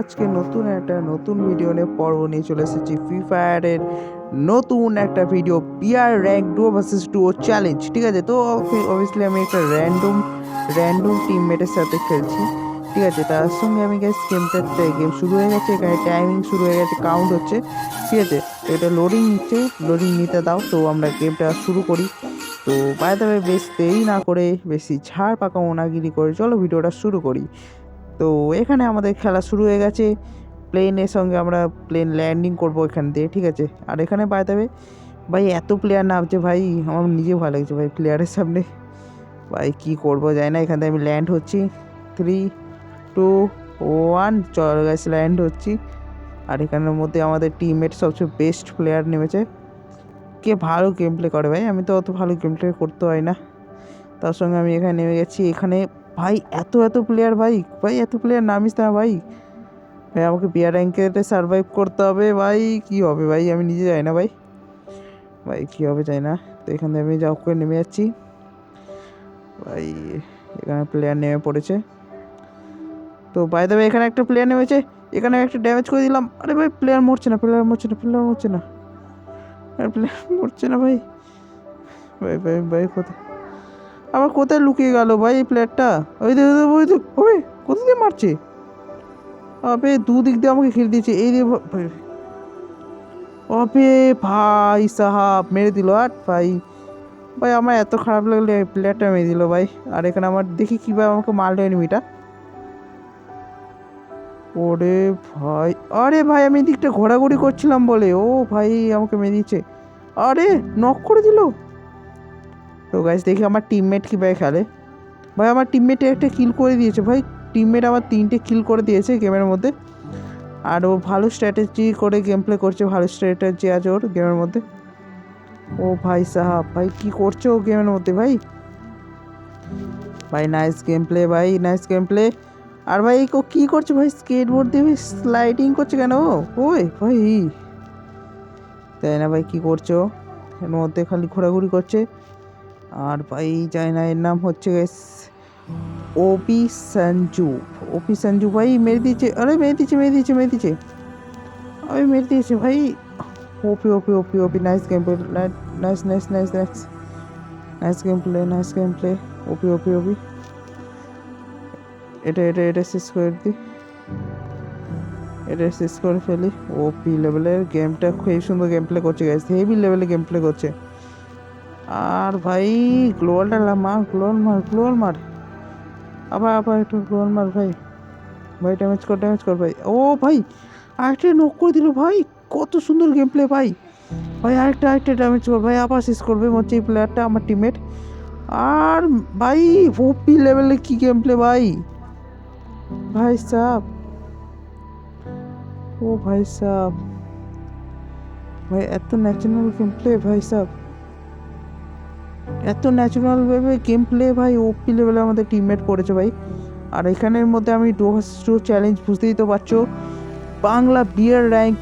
আজকে নতুন একটা নতুন ভিডিও নিয়ে পর্ব নিয়ে চলে এসেছি। ফ্রি ফায়ারের নতুন একটা video PR rank duo versus duo challenge ঠিক আছে? তো অবভিয়াসলি আমি একটা র্যান্ডম র্যান্ডম টিমমেটের সাথে খেলছি, ঠিক আছে? তার সঙ্গে আমি গ্যাস গেমটা গেম শুরু হয়ে গেছে, এখানে টাইমিং শুরু হয়ে গেছে কাউন্ট হচ্ছে, ঠিক আছে? তো এটা লোডিং নিচ্ছে লোডিং নিতে দাও, তো আমরা গেমটা শুরু করি। তো বাইরে বেশ দেরি না করে, বেশি ঝাড় পাকা ওনাগিরি করে, চলো ভিডিওটা শুরু করি। তো এখানে আমাদের খেলা শুরু হয়ে গেছে। প্লেনের সঙ্গে আমরা প্লেন ল্যান্ডিং করব এখান দিয়ে, ঠিক আছে? আর এখানে পাই দেবে ভাই এত প্লেয়ার নামছে ভাই, আমার নিজে ভালো লাগছে ভাই প্লেয়ারের সামনে। ভাই কী করব যাই না, এখান থেকে আমি ল্যান্ড হচ্ছি। থ্রি টু ওয়ান চল গাছ ল্যান্ড হচ্ছি। আর এখানের মধ্যে আমাদের টিমমেট সবচেয়ে বেস্ট প্লেয়ার নেমেছে। কে ভালো গেম প্লে করে ভাই? আমি তো অত ভালো গেম প্লে করতে হয় না। তার সঙ্গে আমি এখানে নেমে গেছি। এখানে ভাই, এত এত প্লেয়ার ভাই ভাই, এত প্লেয়ার নামিস না ভাই। ভাই, আমাকে বিয়ার র্যাঙ্কেতে সার্ভাইভ করতে হবে ভাই, কি হবে ভাই? আমি নিজে যাই না ভাই। ভাই, কী হবে যাই না। তো এখান থেকে আমি যা করে নেমে যাচ্ছি। ভাই, এখানে প্লেয়ার নেমে পড়েছে। তো বাই দেবে এখানে একটা প্লেয়ার নেমেছে এখানে একটা ড্যামেজ করে দিলাম। আরে ভাই প্লেয়ার মরছে না প্লেয়ার মরছে না প্লেয়ার মরছে না। প্লেয়ার মরছে না ভাই। ভাই ভাই ভাই, কোথায়? আবার কোথায় লুকিয়ে গেল ভাই এই প্লেয়ারটা ওই দেখ ওই দেখ ওই কোথা দিয়ে মারছে? আবে, দুদিক দিয়ে আমাকে খেলে দিয়েছে, এই দিয়ে অবে ভাই সাহাব, মেরে দিল আর ভাই। ভাই, আমার এত খারাপ লাগলে প্লেয়ারটা মেরে দিল ভাই। আর এখানে আমার দেখি কীভাবে আমাকে মারলো এনিমিটা ওরে ভাই, আরে ভাই, আমি দিকটা ঘোরাঘুরি করছিলাম বলে। ও ভাই, আমাকে মেরে দিচ্ছে আরে নক করে দিল? তো গাছ দেখি আমার টিমমেট কীভাবে খেলে। ভাই, আমার টিমমেটে একটা কিল করে দিয়েছে। ভাই টিমমেট আমার তিনটে কিল করে দিয়েছে গেমের মধ্যে। আর ও ভালো স্ট্র্যাটেজি করে গেম প্লে করছে, ভালো স্ট্র্যাটেজি আছে ওর গেমের মধ্যে। ও ভাই সাহাব, ভাই, কি করছে ও গেমের মধ্যে ভাই? ভাই নাইস গেম প্লে ভাই নাইস গেম প্লে আর ভাই, ও কী করছে ভাই? স্কেটবোর্ড দিয়ে স্লাইডিং করছে কেন ও? ওই ভাই। তাই না ভাই, কী করছ এর মধ্যে খালি ঘোরাঘুরি করছে। আর ভাই যাই না এর নাম হচ্ছে ওপি সঞ্জু। ওপি সঞ্জু ভাই মেরে দিয়েছে। আরে মেরে দিয়েছে মেরে দিয়েছে মেরে দিয়েছে। আরে মেরে দিয়েছে ভাই। OP OP OP OP nice game play nice nice nice nice nice game play nice game play OP OP OP. এটা এটা এটা শেষ করে দিই এটা শেষ করে ফেলি। ওপি লেভেলের গেমটা খুবই সুন্দর গেম প্লে করছে গাইস হেভি লেভেলে গেম প্লে করছে। আর ভাই গ্লোয়ালটা মার গ্লোয়াল মার গ্লোয়াল মার। আবার আবার একটু গ্লোয়াল মার ভাই। ভাই ড্যামেজ কর ড্যামেজ কর ভাই। ও ভাই, আরেকটা নক করে দিল ভাই। কত সুন্দর গেম প্লে ভাই। ভাই, আরেকটা আরেকটা ড্যামেজ কর ভাই। আবার শেষ করবে হচ্ছে এই প্লেয়ারটা আমার টিমমেট আর ভাই ওপি লেভেলে কি গেম প্লে ভাই? ভাই সাহ ও ভাই সাহ ভাই, এত ন্যাচারাল গেম প্লে ভাই সাহ এত ন্যাচারাল ভাবে গেম প্লে ভাই ওপি লেভেলে আমাদের টিমমেট করেছে ভাই। আর এখানের মধ্যে আমি ডো টু চ্যালেঞ্জ বুঝতেই তো পারছ। Bangla BR rank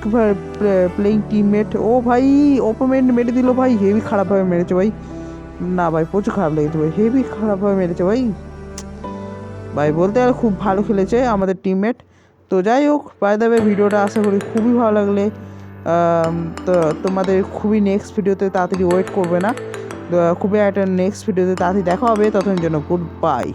playing teammate ও ভাই ওপোনেন্ট মেরে দিল ভাই হেভি খারাপভাবে মেরেছে ভাই। না ভাই, প্রচুর খারাপ লেগেছে ভাই হেভি খারাপভাবে মেরেছে ভাই। ভাই, বলতে আর খুব ভালো খেলেছে আমাদের টিমমেট তো যাই হোক বাই দেবে ভিডিওটা আশা করি খুবই ভালো লাগলে। তো তোমাদের খুবই নেক্সট ভিডিওতে তাড়াতাড়ি ওয়েট করবে না। খুবই একটা নেক্সট ভিডিওতে তাড়াতাড়ি দেখা হবে। ততদিন জন্য গুড বাই